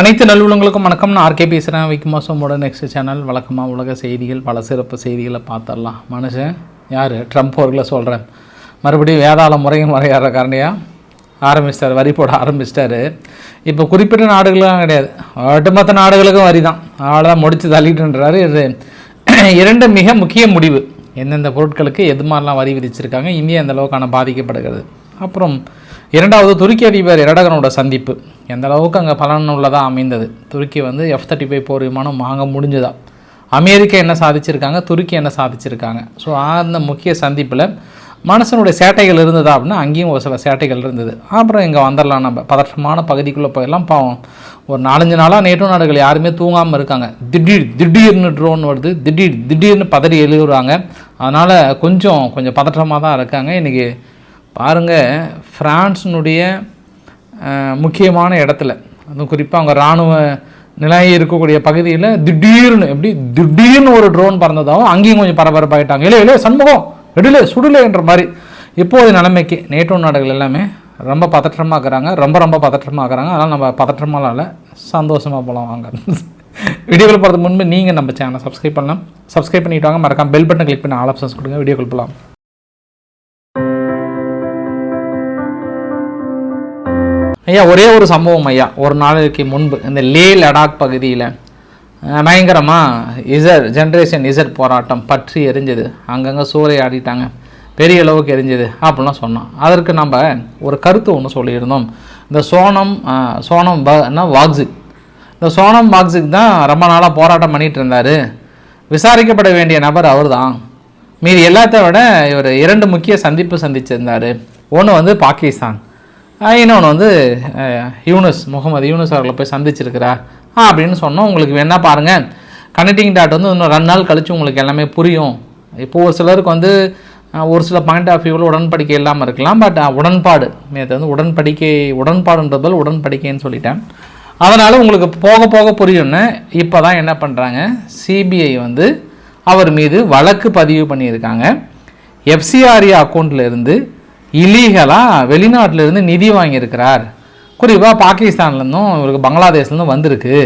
அனைத்து நல்லுள்ளங்களுக்கும் வணக்கம். நான் ஆர்கே பேசுகிறேன் விக்மாசமோட நெக்ஸ்ட் சேனல் வழக்கமாக உலக செய்திகள் பல சிறப்பு செய்திகளை பார்த்துடலாம். மனுஷன் யார்? ட்ரம்ப் அவர்களை சொல்கிறேன் மறுபடியும் வேதாள முறையும் வரையாடுற காரணியா? ஆரம்பிச்சிட்டார். வரி போட ஆரம்பிச்சிட்டாரு. இப்போ குறிப்பிட்ட நாடுகளெலாம் கிடையாது. ஒட்டுமொத்த நாடுகளுக்கும் வரி தான் அவ்வளோதான் முடித்து தள்ளிட்டுன்றாரு. இது இரண்டு மிக முக்கிய முடிவு. எந்தெந்த பொருட்களுக்கு எது மாதிரிலாம் வரி விதிச்சிருக்காங்க இந்தியா எந்த அளவுக்கான பாதிக்கப்படுகிறது. அப்புறம் இரண்டாவது துருக்கி அதிபர் எரடகனோட சந்திப்பு. எந்த அளவுக்கு அங்கே பலன் உள்ளதாக அமைந்தது? துருக்கி வந்து எஃப் தேர்ட்டி ஃபைவ் போர் விமானம் வாங்க முடிஞ்சதா? அமெரிக்கா என்ன சாதிச்சிருக்காங்க? துருக்கி என்ன சாதிச்சிருக்காங்க? ஸோ அந்த முக்கிய சந்திப்பில் மனுஷனுடைய சேட்டைகள் இருந்ததா அப்படின்னா அங்கேயும் ஒரு சில சேட்டைகள் இருந்தது. அப்புறம் இங்கே வந்துடலாம். நம்ம பதற்றமான பகுதிக்குள்ளே போயெல்லாம் பாவம். ஒரு நாலஞ்சு நாளாக நேட்டோ நாடுகள் யாருமே தூங்காமல் இருக்காங்க. திடீர் திடீர்னு ட்ரோன் வருது. திடீர் திடீர்னு பதறி எழுதுறாங்க அதனால் கொஞ்சம் கொஞ்சம் பதற்றமாக தான் இருக்காங்க. இன்றைக்கி பாருங்கள் ஃப்ரான்ஸினுடைய முக்கியமான இடத்துல அதுவும் குறிப்பாக அவங்க இராணுவ நிலையம் இருக்கக்கூடிய பகுதியில் திடீர்னு எப்படி? திடீர்னு ஒரு ட்ரோன் பறந்ததாகவும் அங்கேயும் கொஞ்சம் பரபரப்பாகிட்டாங்க இல்லை இல்லை சண்முகம் எடுல சுடலைன்ற மாதிரி. இப்போது நிலைமைக்கு நேட்டோ நாடுகள் எல்லாமே ரொம்ப பதற்றமாக இருக்கிறாங்க ரொம்ப ரொம்ப பதற்றமாக இருக்கிறாங்க. அதனால் நம்ம பதற்றமாலாம் இல்லை சந்தோஷமாக போகலாம் வாங்க. வீடியோக்கள் போகிறதுக்கு முன்பு நீங்கள் நம்ம சேனலை சப்ஸ்கிரைப் பண்ணலாம். சப்ஸ்கிரைப் பண்ணிட்டு வாங்க. மறக்காம பெல் பட்டன் கிளிக் பண்ணி ஆல் ஆப்ஷன்ஸ் கொடுங்க. வீடியோக்கள் போகலாம் ஐயா ஒரே ஒரு சம்பவம் ஐயா. ஒரு நாளைக்கு முன்பு இந்த லே லடாக் பகுதியில் பயங்கரமாக இசர் ஜென்ரேஷன் இசர் போராட்டம் பற்றி எரிஞ்சது. அங்கங்கே சூறையாடிட்டாங்க பெரிய அளவுக்கு எரிஞ்சது அப்படிலாம் சொன்னோம் அதற்கு நம்ம ஒரு கருத்து ஒன்று சொல்லியிருந்தோம். இந்த சோனம் சோனம் பனா வாக்ஸிக் இந்த சோனம் வாக்ஸிக் தான் ரொம்ப நாளாக போராட்டம் பண்ணிகிட்டு இருந்தார். விசாரிக்கப்பட வேண்டிய நபர் அவர் தான் மீதி எல்லாத்த விட இவர் இரண்டு முக்கிய சந்திப்பு சந்திச்சிருந்தார். ஒன்று வந்து பாகிஸ்தான். இன்னொன்று வந்து யூனஸ் முகமது யூனஸ் அவர்களை போய் சந்திச்சிருக்கிறா. ஆ அப்படின்னு சொன்னோம். உங்களுக்கு வேணா பாருங்கள் கனெக்டிங் டாட் வந்து இன்னும் ரெண்டு நாள் கழித்து உங்களுக்கு எல்லாமே புரியும். இப்போது ஒரு சிலருக்கு வந்து ஒரு சில பாயிண்ட் ஆஃப் வியூவில் உடன்படிக்கை இல்லாமல் இருக்கலாம். பட் உடன்பாடு. நேற்று வந்து உடன்படிக்கை உடன்பாடுன்றதால் உடன்படிக்கைன்னு சொல்லிட்டேன். அதனால் உங்களுக்கு போக போக புரியும்னு இப்போ தான் என்ன பண்ணுறாங்க சிபிஐ வந்து அவர் மீது வழக்கு பதிவு பண்ணியிருக்காங்க. எஃப்சிஆர்ஏ அக்கௌண்ட்டில் இருந்து இல்லீகலாக வெளிநாட்டிலேருந்து நிதி வாங்கியிருக்கிறார். குறிப்பாக பாகிஸ்தான்லேருந்தும் இவருக்கு பங்களாதேஷ்லேருந்து வந்திருக்கு.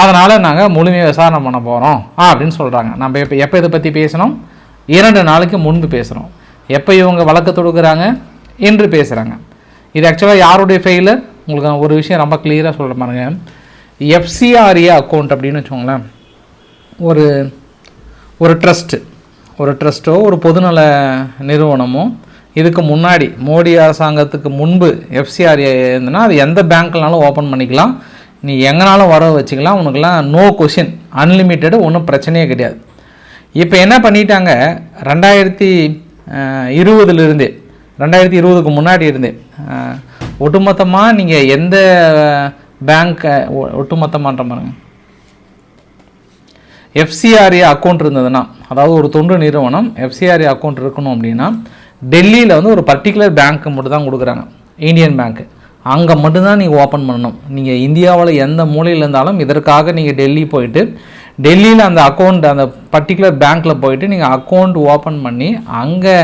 அதனால் நாங்கள் முழுமையாக விசாரணை பண்ண போகிறோம் அப்படின்னு சொல்கிறாங்க நம்ம எப்போ எப்போ இதை பற்றி பேசணும்? இரண்டு நாளைக்கு முன்பு பேசுகிறோம் எப்போ இவங்க வழக்கு தொடுக்கிறாங்க? என்று பேசுகிறாங்க இது ஆக்சுவலாக யாருடைய ஃபெயிலர் உங்களுக்கு நான் ஒரு விஷயம் ரொம்ப கிளியராக சொல்கிற பாருங்க. எஃப்சிஆர்ஏ அக்கௌண்ட் அப்படின்னு வச்சுக்கோங்களேன். ஒரு ஒரு ட்ரஸ்ட்டு ஒரு ட்ரஸ்ட்டோ ஒரு பொதுநல நிறுவனமோ இதுக்கு முன்னாடி மோடி அரசாங்கத்துக்கு முன்பு எஃப்சிஆர்ஏ இருந்ததுன்னா அது எந்த பேங்க்னாலும் ஓப்பன் பண்ணிக்கலாம். நீ எங்கனாலும் வர வச்சுக்கலாம். உனக்குலாம் நோ கொஷின் அன்லிமிட்டெடு ஒன்றும் பிரச்சனையே கிடையாது. இப்போ என்ன பண்ணிட்டாங்க? ரெண்டாயிரத்தி இருபதுலேருந்தே ரெண்டாயிரத்தி இருபதுக்கு முன்னாடி இருந்தே ஒட்டுமொத்தமாக நீங்கள் எந்த பேங்க்கை ஒட்டுமொத்தமான்ற பாருங்க. எஃப்சிஆர்ஏ அக்கௌண்ட் இருந்ததுன்னா அதாவது ஒரு தொண்டு நிறுவனம் எஃப்சிஆர்ஏ அக்கௌண்ட் இருக்கணும் அப்படின்னா டெல்லியில் வந்து ஒரு பர்டிகுலர் பேங்க்கு மட்டும் தான் கொடுக்குறாங்க. இந்தியன் பேங்க்கு அங்கே மட்டும்தான் நீங்கள் ஓப்பன் பண்ணணும். நீங்கள் இந்தியாவில் எந்த மூலையில் இருந்தாலும் இதற்காக நீங்கள் டெல்லி போயிட்டு டெல்லியில் அந்த அக்கௌண்ட் அந்த பர்டிகுலர் பேங்க்கில் போயிட்டு நீங்கள் அக்கௌண்ட் ஓப்பன் பண்ணி அங்கே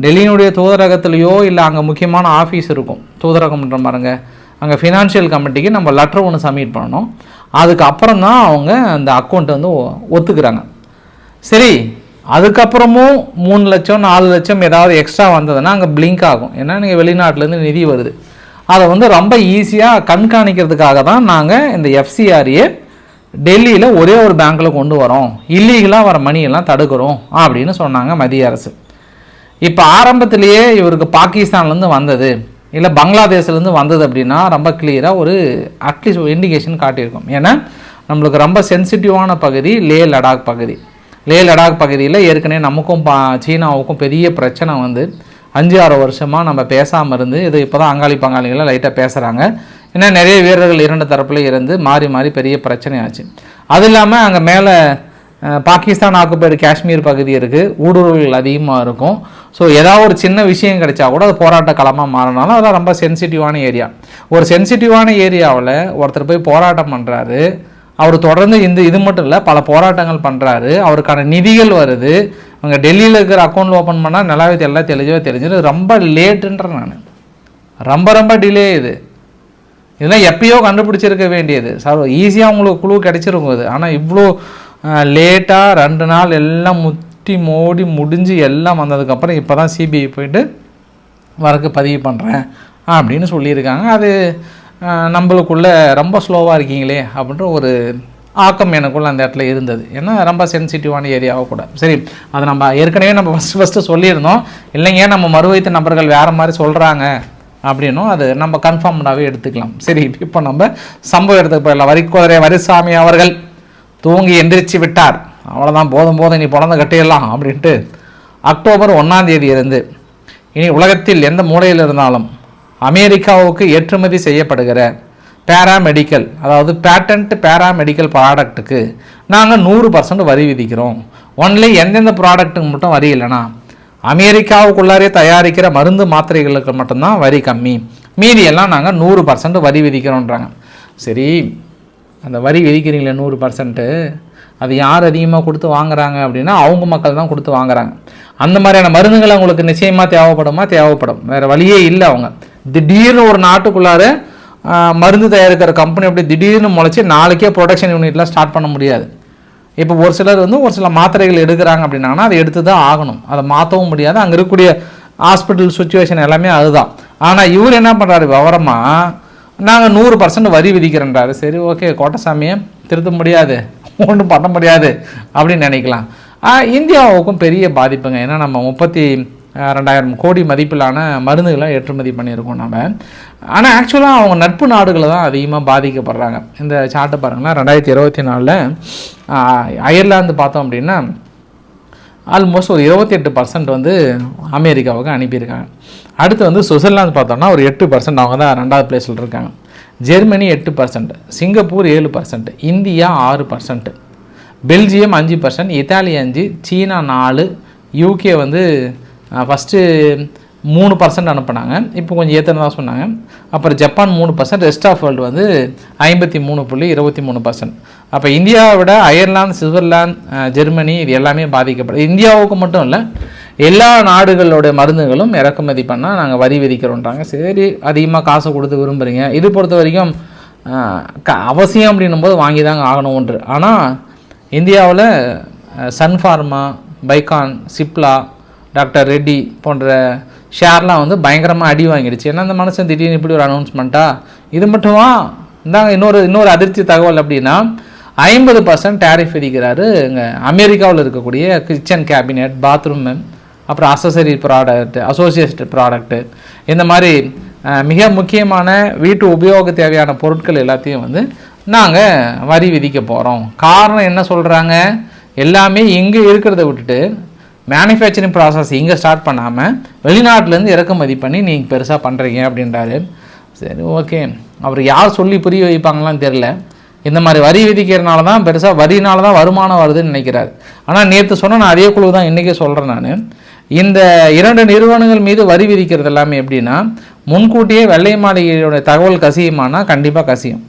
டெல்லியினுடைய தூதரகத்துலேயோ இல்லை அங்கே முக்கியமான ஆஃபீஸ் இருக்கும். தூதரகம்ன்ற பாருங்க. அங்கே ஃபினான்ஷியல் கமிட்டிக்கு நம்ம லெட்டர் ஒன்று சப்மிட் பண்ணணும். அதுக்கப்புறம் தான் அவங்க அந்த அக்கௌண்ட்டை வந்து ஒ- ஒத்துக்கிறாங்க. சரி அதுக்கப்புறமும் மூணு லட்சம் நாலு லட்சம் ஏதாவது எக்ஸ்ட்ரா வந்ததுன்னா அங்கே பிளிங்க் ஆகும். ஏன்னா நீங்கள் வெளிநாட்டிலேருந்து நிதி வருது. அதை வந்து ரொம்ப ஈஸியாக கண்காணிக்கிறதுக்காக தான் நாங்கள் இந்த எஃப்சிஆர்ஏ டெல்லியில் ஒரே ஒரு பேங்க்கில் கொண்டு வரோம். இல்லீகலாக வர மணியெல்லாம் தடுக்கிறோம் அப்படின்னு சொன்னாங்க மத்திய அரசு. இப்போ ஆரம்பத்திலேயே இவருக்கு பாகிஸ்தான்லேருந்து வந்தது. இல்லை பங்களாதேஷ்லேருந்து வந்தது அப்படின்னா ரொம்ப கிளியராக ஒரு அட்லீஸ்ட் ஒரு இண்டிகேஷன் காட்டியிருக்கும். ஏன்னா நம்மளுக்கு ரொம்ப சென்சிட்டிவான பகுதி லே லடாக் பகுதி. லே லடாக் பகுதியில் ஏற்கனவே நமக்கும் பா சீனாவுக்கும் பெரிய பிரச்சனை வந்து அஞ்சு ஆறு வருஷமாக நம்ம பேசாமல் இருந்து இது இப்போ தான் அங்காளி பங்காளிகளை லைட்டாக பேசுகிறாங்க ஏன்னா நிறைய வீரர்கள் இரண்டு தரப்புல இருந்து மாறி மாறி பெரிய பிரச்சனையாச்சு அது இல்லாமல் அங்கே மேலே பாகிஸ்தான் ஆக்குபைடு காஷ்மீர் பகுதி இருக்குது ஊடுருவல்கள் அதிகமாக இருக்கும். ஸோ ஏதாவது ஒரு சின்ன விஷயம் கிடைச்சா கூட அது போராட்ட களமாக மாறினாலும் அதெல்லாம் ரொம்ப சென்சிட்டிவான ஏரியா ஒரு சென்சிட்டிவான ஏரியாவில் ஒருத்தர் போய் போராட்டம் பண்ணுறாரு அவர் தொடர்ந்து இந்த இது மட்டும் இல்லை பல போராட்டங்கள் பண்ணுறாரு அவருக்கான நிதிகள் வருது. அவங்க டெல்லியில் இருக்கிற அக்கௌண்ட் ஓப்பன் பண்ணால் நல்லாவே எல்லாம் தெளிவாக தெரிஞ்சது ரொம்ப லேட்டுன்ற நான். ரொம்ப ரொம்ப டிலே இது. இதெல்லாம் எப்பயோ கண்டுபிடிச்சிருக்க வேண்டியது. சார் ஈஸியாக உங்களுக்கு குழு கிடச்சிருக்கும் அது ஆனால் இவ்வளோ லேட்டாக ரெண்டு நாள் எல்லாம் முட்டி மோடி முடிஞ்சு எல்லாம் வந்ததுக்கப்புறம் இப்போ தான் சிபிஐ போயிட்டு வரக்கு பதிவு பண்ணுறேன் அப்படின்னு சொல்லியிருக்காங்க. அது நம்மளுக்குள்ளே ரொம்ப ஸ்லோவாக இருக்கீங்களே அப்படின்ற ஒரு ஆக்கம் எனக்குள்ள அந்த இடத்துல இருந்தது. ஏன்னா ரொம்ப சென்சிட்டிவான ஏரியாவாக கூட. சரி அதை நம்ம ஏற்கனவே நம்ம ஃபஸ்ட்டு ஃபஸ்ட்டு சொல்லியிருந்தோம். இல்லைங்க நம்ம மறுவைத்த நபர்கள் வேறு மாதிரி சொல்கிறாங்க அப்படின்னும் அது நம்ம கன்ஃபார்ம்டாகவே எடுத்துக்கலாம். சரி இப்போ நம்ம சம்பவ இடத்துக்கு போயிடலாம். வரிக்குதிரை வரிசாமி அவர்கள் தூங்கி எந்திரிச்சு விட்டார். அவ்வளோதான் போதும் போதும் நீ பிறந்த கட்டிடலாம் அப்படின்ட்டு அக்டோபர் ஒன்றாம் தேதி இருந்து இனி உலகத்தில் எந்த மூலையில் இருந்தாலும் அமெரிக்காவுக்கு ஏற்றுமதி செய்யப்படுகிற பேராமெடிக்கல் அதாவது பேட்டன்ட் பேராமெடிக்கல் ப்ராடக்ட்டுக்கு நாங்கள் நூறு பர்சன்ட் வரி விதிக்கிறோம். ஒன்லி எந்தெந்த ப்ராடக்ட்டுக்கு மட்டும் வரி இல்லைனா அமெரிக்காவுக்குள்ளாரே தயாரிக்கிற மருந்து மாத்திரைகளுக்கு மட்டும்தான் வரி கம்மி. மீதியெல்லாம் நாங்கள் நூறு பர்சன்ட் வரி விதிக்கிறோன்றாங்க. சரி அந்த வரி விதிக்கிறீங்களே நூறு பர்சன்ட்டு அது யார் அதிகமாக கொடுத்து வாங்குறாங்க அப்படின்னா அவங்க மக்கள் தான் கொடுத்து வாங்குறாங்க. அந்த மாதிரியான மருந்துகள் அவங்களுக்கு நிச்சயமாக தேவைப்படுமா? தேவைப்படும். வேறு வழியே இல்லை அவங்க. திடீர்னு ஒரு நாட்டுக்குள்ளார மருந்து தயாரிக்கிற கம்பெனி அப்படி திடீர்னு முளைச்சி நாளைக்கே ப்ரொடக்ஷன் யூனிட்லாம் ஸ்டார்ட் பண்ண முடியாது. இப்போ ஒரு சிலர் வந்து ஒரு சில மாத்திரைகள் எடுக்கிறாங்க அப்படின்னாங்கன்னா அதை எடுத்து தான் ஆகணும். அதை மாற்றவும் முடியாது. அங்கே இருக்கக்கூடிய ஹாஸ்பிட்டல் சுச்சுவேஷன் எல்லாமே அதுதான். ஆனால் இவர் என்ன பண்ணுறாரு விவரமாக நாங்கள் நூறு பர்சன்ட் வரி விதிக்கிறேன்றாரு. சரி ஓகே கோட்டசாமியை திருத்த முடியாது. ஒன்றும் பண்ண முடியாது. அப்படின்னு நினைக்கலாம். இந்தியாவுக்கும் பெரிய பாதிப்புங்க. ஏன்னா நம்ம முப்பத்தி ரெண்டாயிரம் கோடி மதிப்பிலான மருந்துகளை ஏற்றுமதி பண்ணியிருக்கோம் நம்ம ஆனால் ஆக்சுவலாக அவங்க நட்பு நாடுகளை தான் அதிகமாக பாதிக்கப்படுறாங்க. இந்த சார்ட்டை பாருங்களேன். ரெண்டாயிரத்தி இருபத்தி நாலில் அயர்லாந்து பார்த்தோம் அப்படின்னா ஆல்மோஸ்ட் ஒரு இருபத்தெட்டு பர்சன்ட் வந்து அமெரிக்காவுக்கு அனுப்பியிருக்காங்க. அடுத்து வந்து சுவிட்சர்லாந்து பார்த்தோம்னா ஒரு எட்டு பர்சன்ட் அவங்க தான் ரெண்டாவது பிளேஸில் இருக்காங்க. ஜெர்மனி எட்டு பர்சன்ட் சிங்கப்பூர் ஏழு பர்சன்ட் இந்தியா ஆறு பர்சன்ட் பெல்ஜியம் அஞ்சு பர்சன்ட் இத்தாலி அஞ்சு சீனா நாலு யூகே வந்து ஃபஸ்ட்டு மூணு பர்சன்ட் அனுப்புனாங்க. இப்போ கொஞ்சம் ஏற்றுனதாக சொன்னாங்க. அப்புறம் ஜப்பான் மூணு பர்சன்ட் ரெஸ்ட் ஆஃப் வேர்ல்டு வந்து ஐம்பத்தி மூணு புள்ளி இருபத்தி மூணு பர்சன்ட் அப்போ இந்தியாவை விட அயர்லாந்து சுவிட்சர்லாந்து ஜெர்மனி இது எல்லாமே பாதிக்கப்படுது இந்தியாவுக்கு மட்டும் இல்லை எல்லா நாடுகளோட மருந்துகளும் இறக்குமதி பண்ணால் நாங்கள் வரி விதிக்கிறோன்றாங்க. சரி அதிகமாக காசு கொடுத்து விரும்புகிறீங்க இது பொறுத்த வரைக்கும் க- அவசியம் அப்படின்னும் போது வாங்கி தாங்க ஆகணும் ஒன்று. ஆனால் இந்தியாவில் Sun Pharma Biocon Cipla doctor Reddy போன்ற ஷேர்லாம் வந்து பயங்கரமாக அடி வாங்கிடுச்சு. ஏன்னா அந்த மனுஷன் திடீர்னு இப்படி ஒரு அனௌன்ஸ்மெண்ட்டா இது மட்டுமா? இந்தாங்க இன்னொரு இன்னொரு அதிர்ச்சி தகவல் அப்படின்னா ஐம்பது பர்சன்ட் டேரிஃப் விதிக்கிறாரு இங்கே அமெரிக்காவில் இருக்கக்கூடிய கிச்சன் கேபினெட் பாத்ரூம் அப்புறம் அசசரி ப்ராடக்ட் அசோசியேட்டட் ப்ராடக்ட்டு இந்த மாதிரி மிக முக்கியமான வீட்டு உபயோக தேவையான பொருட்கள் எல்லாத்தையும் வந்து நாங்கள் வரி விதிக்க போகிறோம் காரணம் என்ன சொல்கிறாங்க எல்லாமே இங்கே இருக்கிறத விட்டுட்டு மேனுஃபேக்சரிங் ப்ராசஸ் இங்கே ஸ்டார்ட் பண்ணாமல் வெளிநாட்டிலேருந்து இறக்குமதி பண்ணி நீங்கள் பெருசாக பண்ணுறீங்க அப்படின்றாரு. சரி ஓகே அவர் யார் சொல்லி புரிய வைப்பாங்களான்னு தெரில இந்த மாதிரி வரி விதிக்கிறனால தான் பெருசாக வரினால தான் வருமானம் வருதுன்னு நினைக்கிறாரு. ஆனால் நேற்று சொன்ன நான் அதே குழு தான் இன்றைக்கே சொல்கிறேன் நான். இந்த இரண்டு நிறுவனங்கள் மீது வரி விதிக்கிறது எல்லாமே எப்படின்னா முன்கூட்டியே வெள்ளை மாளிகையோட தகவல் கசியுமானா கண்டிப்பாக கசியும்.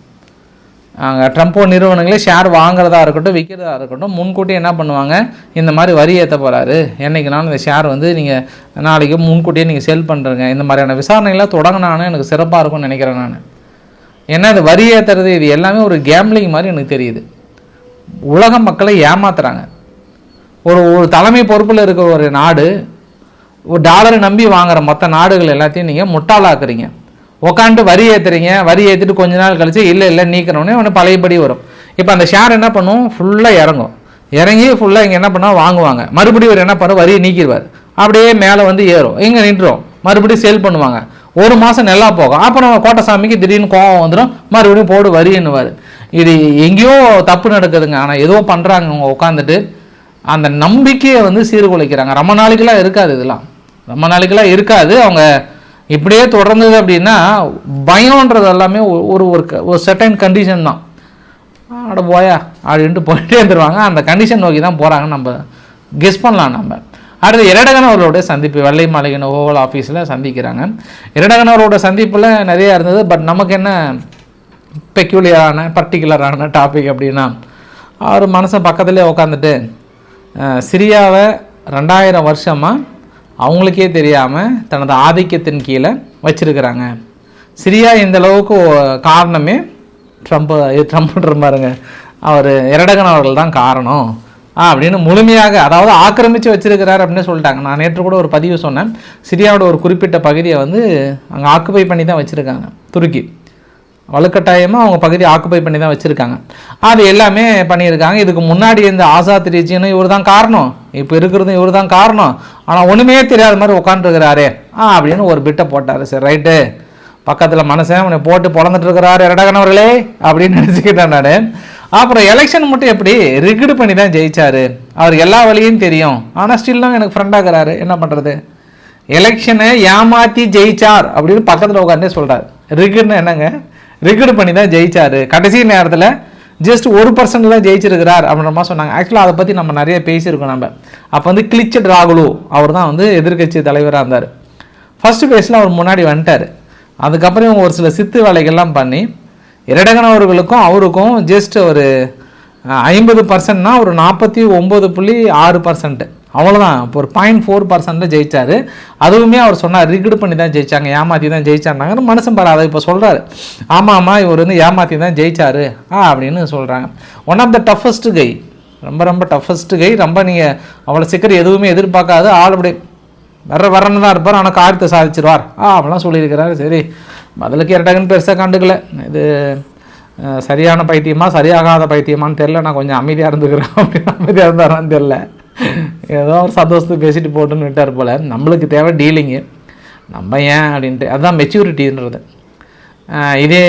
அங்கே நிறுவனங்களே ஷேர் வாங்குறதா இருக்கட்டும் விற்கிறதா இருக்கட்டும் முன்கூட்டி என்ன பண்ணுவாங்க? இந்த மாதிரி வரி ஏற்ற போகிறாரு என்றைக்குனாலும் இந்த ஷேர் வந்து நீங்கள் நாளைக்கு முன்கூட்டியே நீங்கள் செல் பண்ணுறங்க இந்த மாதிரியான விசாரணைகளாக தொடங்கினானு எனக்கு சிறப்பாக இருக்கும்னு நினைக்கிறேன் நான். ஏன்னா இந்த வரி ஏற்றுறது இது எல்லாமே ஒரு கேம்லிங் மாதிரி எனக்கு தெரியுது. உலக மக்களை ஏமாத்துறாங்க. ஒரு ஒரு தலைமை பொறுப்பில் இருக்கிற ஒரு நாடு ஒரு டாலரை நம்பி வாங்குற மற்ற நாடுகள் எல்லாத்தையும் நீங்கள் முட்டாளாக்குறீங்க. உக்காந்துட்டு வரி ஏற்றுறீங்க வரி ஏற்றிட்டு கொஞ்ச நாள் கழிச்சு இல்லை இல்லை நீக்கிறோன்னே ஒன்று பழையபடி வரும். இப்போ அந்த ஷேர் என்ன பண்ணும்? ஃபுல்லாக இறங்கும். இறங்கி ஃபுல்லாக இங்கே என்ன பண்ணா வாங்குவாங்க. மறுபடியும் இவர் என்ன பண்ணுவார்? வரியை நீக்கிடுவார். அப்படியே மேலே வந்து ஏறும். இங்கே நின்றோம் மறுபடியும் சேல் பண்ணுவாங்க. ஒரு மாதம் நல்லா போகும். அப்புறம் கோட்டசாமிக்கு திடீர்னு கோவம் வந்துடும் மறுபடியும் போடு வரின்னுவார் இது எங்கேயோ தப்பு நடக்குதுங்க. ஆனால் ஏதோ பண்ணுறாங்க அவங்க உட்காந்துட்டு அந்த நம்பிக்கையை வந்து சீர்குலைக்கிறாங்க. ரொம்ப நாளைக்கெல்லாம் இருக்காது இதெல்லாம். ரொம்ப நாளைக்கெல்லாம் இருக்காது. அவங்க இப்படியே தொடர்ந்தது அப்படின்னா பயம்ன்றது எல்லாமே ஒரு ஒரு ஒரு செட்டன் கண்டிஷன் தான். அட போயா அப்படின்ட்டு போயிட்டே இருந்துருவாங்க. அந்த கண்டிஷன் நோக்கி தான் போகிறாங்க நம்ம கெஸ் பண்ணலாம் நம்ம. அடுத்து இரடகன் சந்திப்பு வெள்ளை மாளிகை ஓவல் ஆஃபீஸில் சந்திக்கிறாங்க. இரடகன் அவரோட சந்திப்பில் நிறையா இருந்தது பட் நமக்கு என்ன பெக்யூலியரான பர்டிகுலரான டாபிக் அப்படின்னா அவர் மனசை பக்கத்துலேயே உட்காந்துட்டு சிரியாவை ரெண்டாயிரம் வருஷமாக அவங்களுக்கே தெரியாமல் தனது ஆதிக்கத்தின் கீழே வச்சுருக்கிறாங்க. சிரியா இந்த அளவுக்கு காரணமே ட்ரம்ப் ட்ரம்ப்ன்ற பாருங்க. அவர் எரடகன் அவர்கள் தான் காரணம். அப்படின்னு முழுமையாக அதாவது ஆக்கிரமித்து வச்சிருக்கிறார் அப்படின்னு சொல்லிட்டாங்க. நான் நேற்று கூட ஒரு பதிவு சொன்னேன். சிரியாவோட ஒரு குறிப்பிட்ட பகுதியை வந்து அங்கே ஆக்குபை பண்ணி தான் வச்சுருக்காங்க. துருக்கி. வலுக்கட்டாயமாக அவங்க பகுதி ஆக்குப்பை பண்ணி தான் வச்சுருக்காங்க. அது எல்லாமே பண்ணியிருக்காங்க. இதுக்கு முன்னாடி இந்த ஆசாத் ரீஜியனும் இவர் தான் காரணம். இப்போ இருக்கிறதும் இவர் தான் காரணம். ஆனால் ஒன்றுமே தெரியாத மாதிரி உட்காந்துருக்கிறாரே ஆ அப்படின்னு ஒரு பிட்டை போட்டார். சரி ரைட்டு. பக்கத்தில் மனசன் அவனை போட்டு பிறந்துட்டுருக்கிறாரு இரடகனவர்களே அப்படின்னு நினச்சிக்கிட்டேன் நான். அப்புறம் எலெக்ஷன் மட்டும் எப்படி? ரிகிடு பண்ணி தான் ஜெயிச்சாரு. அவர் எல்லா வழியும் தெரியும். ஆனால் ஸ்டில்லும் எனக்கு ஃப்ரெண்டாகிறாரு என்ன பண்ணுறது எலெக்ஷனை ஏமாற்றி ஜெயிச்சார் அப்படின்னு பக்கத்தில் உட்காந்தே சொல்கிறார் ரிகிடுன்னு என்னங்க? ரிகிடு பண்ணி தான் ஜெயிச்சார். கடைசி நேரத்தில் ஜஸ்ட் ஒரு பர்சன்ட் தான் ஜெயிச்சிருக்கிறார் அப்படின்ற மாதிரி சொன்னாங்க. ஆக்சுவலாக அதை பற்றி நம்ம நிறைய பேசியிருக்கோம் நம்ம. அப்போ வந்து கிளிச்சட் ராகுலு அவர் தான் வந்து எதிர்க்கட்சி தலைவராக இருந்தார். ஃபஸ்ட்டு பேஸில் அவர் முன்னாடி வந்துட்டார். அதுக்கப்புறம் இவங்க ஒரு சில சித்து வேலைகள்லாம் பண்ணி இரடகன் அவர்களுக்கும் அவருக்கும் ஜஸ்ட் ஒரு ஐம்பது பர்சன்ட்னா ஒரு நாற்பத்தி ஒம்பது புள்ளி ஆறு பர்சன்ட்டு அவ்வளோதான் இப்போ ஒரு பாயிண்ட் ஃபோர் பர்சன்ட்டில் ஜெயிச்சாரு. அதுவுமே அவர் சொன்னார் ரிகிடு பண்ணி தான் ஜெயிச்சாங்க ஏமாற்றி தான் ஜெயிச்சாங்கன்னு மனுஷன் பாரு அதை இப்போ சொல்கிறாரு ஆமாம் ஆமாம் இவர் வந்து ஏமாற்றி தான் ஜெயிச்சாரு. ஆ அப்படின்னு சொல்கிறாங்க one of the toughest guy ரொம்ப ரொம்ப டஃபஸ்ட் கை ரொம்ப நீங்கள் அவ்வளோ சீக்கிரம் எதுவுமே எதிர்பார்க்காது. ஆள் அப்படி வர வரன்னு தான் இருப்பார் ஆனால் காரியத்தை சாதிச்சிருவார். ஆ அப்படிலாம் சொல்லியிருக்கிறாரு. சரி பதிலுக்கு இரட்டகன் பெருசாக கண்டுக்கல. இது சரியான பைத்தியமா சரியாகாத பைத்தியமான்னு தெரில நான் கொஞ்சம் அமைதியாக இருந்துக்கிறேன். அப்படின்னு அமைதியாக இருந்தாரான்னு தெரில ஏதோ ஒரு சந்தோஷத்துக்கு பேசிட்டு போட்டுன்னு விட்டார் போல். நம்மளுக்கு தேவை டீலிங்கு நம்ம ஏன் அப்படின்ட்டு. அதுதான் மெச்சூரிட்டின்றது இதே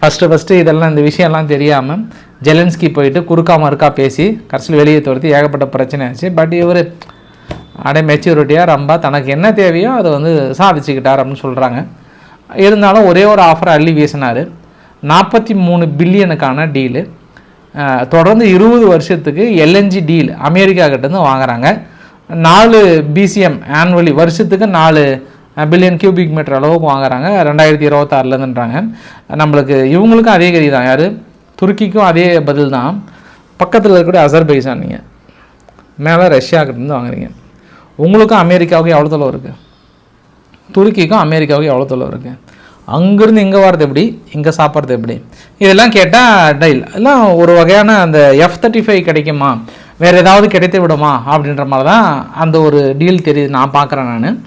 ஃபஸ்ட்டு ஃபஸ்ட்டு இதெல்லாம் இந்த விஷயம்லாம் தெரியாமல் ஜெலன்ஸ்கி போயிட்டு குறுக்கா மறுக்கா பேசி கடைசியில் வெளியே துரத்தி ஏகப்பட்ட பிரச்சனை ஆச்சு. பட் இவர் அடே மெச்சூரிட்டியாக ரொம்ப தனக்கு என்ன தேவையோ அதை வந்து சாதிச்சுக்கிட்டார் அப்படின்னு சொல்கிறாங்க இருந்தாலும் ஒரே ஒரு ஆஃபரை அள்ளி வீசினார். நாற்பத்தி மூணு பில்லியனுக்கான டீலு தொடர்ந்து இருபது வருஷத்துக்கு எல்என்ஜி டீல் அமெரிக்கா கிட்டேருந்து வாங்குறாங்க. நாலு பிசிஎம் ஆன்வலி வருஷத்துக்கு நாலு பில்லியன் கியூபிக் மீட்டர் அளவுக்கு வாங்குறாங்க. ரெண்டாயிரத்தி இருபத்தாறுலேருந்துன்றாங்க நம்மளுக்கு இவங்களுக்கும் அதே கதி தான். யார்? துருக்கிக்கும் அதே பதில் தான். பக்கத்தில் இருக்கக்கூடிய அசர்பைசான் நீங்கள் மேலே ரஷ்யாக்கிட்டேருந்து வாங்குறீங்க. உங்களுக்கும் அமெரிக்காவுக்கும் எவ்வளோ தொலைவு இருக்குது துருக்கிக்கும் அமெரிக்காவுக்கும் எவ்வளோ தொலைவு இருக்குது அங்கேருந்து இங்கே வர்றது எப்படி? இங்கே சாப்பிட்றது எப்படி? இதெல்லாம் கேட்டால் டைல் எல்லாம் ஒரு வகையான அந்த எஃப் தேர்ட்டி ஃபைவ் கிடைக்குமா? வேறு ஏதாவது கிடைத்து விடுமா? அப்படின்ற மாதிரி தான் அந்த ஒரு டீல் தெரியுது நான் பார்க்குறேன் நான்.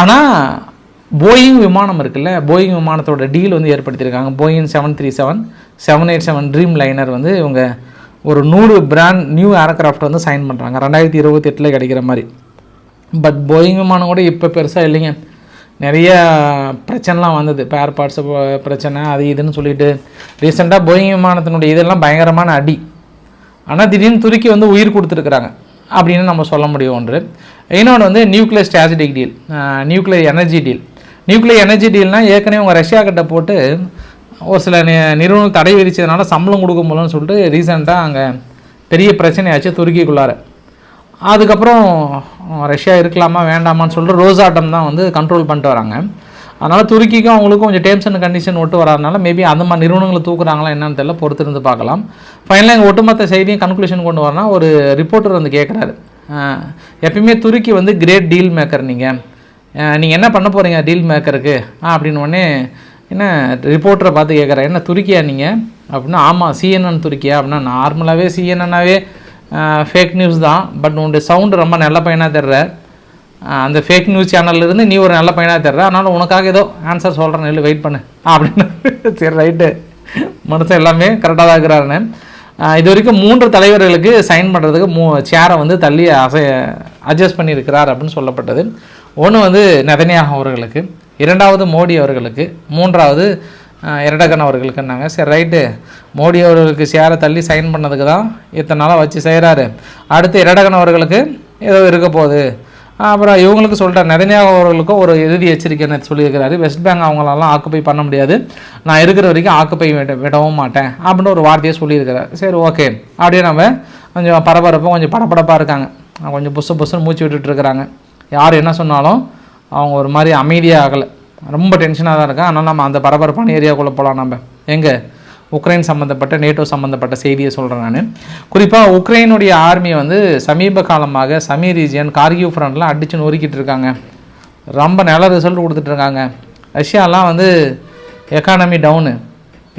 ஆனால் போயிங் விமானம் இருக்குல்ல போயிங் விமானத்தோட டீல் வந்து ஏற்படுத்தியிருக்காங்க. Boeing seven three seven seven eight seven Dreamliner வந்து இவங்க ஒரு நூறு பிராண்ட் நியூ ஏர்க்ராஃப்ட் வந்து சைன் பண்ணுறாங்க ரெண்டாயிரத்தி இருபத்தி எட்டில் கிடைக்கிற மாதிரி. பட் போயிங் விமானம் கூட இப்போ பெருசாக இல்லைங்க. நிறைய பிரச்சனைலாம் வந்தது. பேர் பார்ட்ஸ் பிரச்சனை அது இதுன்னு சொல்லிட்டு. ரீசெண்டாக போயிங் விமானத்தினுடைய இதெல்லாம் பயங்கரமான அடி. ஆனால் திடீர்னு துருக்கி வந்து உயிர் கொடுத்துருக்குறாங்க அப்படின்னு நம்ம சொல்ல முடியும் ஒன்று. இன்னொன்று வந்து nuclear strategic deal nuclear energy deal nuclear energy டீல்னால் ஏற்கனவே உங்கள் ரஷ்யா கிட்ட போட்டு ஒரு சில நிறுவனம் தடை விதிச்சதுனால சம்பளம் கொடுக்க முடியலன்னு சொல்லிட்டு ரீசெண்டாக அங்கே பெரிய பிரச்சனையாச்சு துருக்கிக்குள்ளார. அதுக்கப்புறம் ரஷ்யா இருக்கலாமா வேண்டாமான்னு சொல்லிட்டு ரோசாட்டம் தான் வந்து கண்ட்ரோல் பண்ணிட்டு வராங்க. அதனால் துருக்கிக்கும் அவங்களுக்கும் கொஞ்சம் டேர்ம்ஸ் அண்ட் கண்டிஷன் ஒட்டு வராதனால மேபி அந்த மாதிரி நிறுவனங்களை தூக்குறாங்களா என்னன்னு தெரியல பொறுத்திருந்து பார்க்கலாம். ஃபைனலாக எங்கள் ஒட்டுமொத்த செய்தியும் கன்க்ளூஷன் கொண்டு வரனா ஒரு ரிப்போர்ட்டர் வந்து கேட்குறாரு எப்பயுமே துருக்கி வந்து கிரேட் டீல் மேக்கர் நீங்கள் நீங்கள் என்ன பண்ண போகிறீங்க டீல் மேக்கருக்கு அப்படின்னு உடனே என்ன ரிப்போர்ட்டரை பார்த்து கேட்குறேன் என்ன துருக்கியா நீங்கள் அப்படின்னா ஆமாம் சிஎன்என் துருக்கியா? அப்படின்னா நார்மலாகவே சிஎன்என்னாவே ஃபேக் நியூஸ் தான். பட் உன்னுடைய சவுண்டு ரொம்ப நல்ல பையனாக தெரிற. அந்த ஃபேக் நியூஸ் சேனல்லேருந்து நீ ஒரு நல்ல பையனாக தெரிற. அதனால் உனக்காக ஏதோ ஆன்சர் சொல்கிறேன் இல்லை வெயிட் பண்ணு. அப்படின்னு. சரி ரைட்டு மனுஷன் எல்லாமே கரெக்டாக தான் இருக்கிறாருன்னு. இது வரைக்கும் மூன்று தலைவர்களுக்கு சைன் பண்ணுறதுக்கு மூ சேரை வந்து தள்ளி அசை அட்ஜஸ்ட் பண்ணியிருக்கிறார் அப்படின்னு சொல்லப்பட்டது. ஒன்று வந்து நெதனியாக அவர்களுக்கு இரண்டாவது மோடி அவர்களுக்கு மூன்றாவது இரடகன் அவர்களுக்கு அவர்களுக்குன்னாங்க சரி ரைட்டு. மோடி அவர்களுக்கு சேரை தள்ளி சைன் பண்ணதுக்கு தான் இத்தனை நாளாக வச்சு செய்கிறாரு அடுத்து இரடகன் அவர்களுக்கு ஏதோ இருக்க போகுது. அப்புறம் இவங்களுக்கு சொல்லிட்டார் நெதன்யாகு அவர்களுக்கும் ஒரு இறுதி எச்சரிக்கை சொல்லியிருக்கிறாரு. வெஸ்ட் பேங்க் அவங்களெல்லாம் ஆக்குப்பை பண்ண முடியாது. நான் இருக்கிற வரைக்கும் ஆக்குப்பை விட விடவும் மாட்டேன் அப்படின்னு ஒரு வார்த்தையை சொல்லியிருக்கிறார். சரி ஓகே அப்படியே நம்ம கொஞ்சம் பரபரப்பாக கொஞ்சம் படபடப்பாக இருக்காங்க. கொஞ்சம் புஸ்ஸு புஸ்ஸுன்னு மூச்சு விட்டுட்டு இருக்கிறாங்க. யார் என்ன சொன்னாலும் அவங்க ஒரு மாதிரி அமைதியாக ஆகலை. ரொம்ப டென்ஷனாக தான் இருக்கும் ஆனால் நம்ம அந்த பரபரப்பான ஏரியாக்குள்ளே போகலாம் நம்ம. எங்கே? உக்ரைன் சம்மந்தப்பட்ட நேட்டோ சம்மந்தப்பட்ட செய்தியை சொல்கிறேன் நான். குறிப்பாக உக்ரைனுடைய ஆர்மி வந்து சமீப காலமாக சமி ரீஜியன் கார்கியூ ஃப்ரண்ட்லாம் அடிச்சு நொறுக்கிட்டு இருக்காங்க. ரொம்ப நல்ல ரிசல்ட் கொடுத்துட்ருக்காங்க ரஷ்யாலாம் வந்து எக்கானமி டவுனு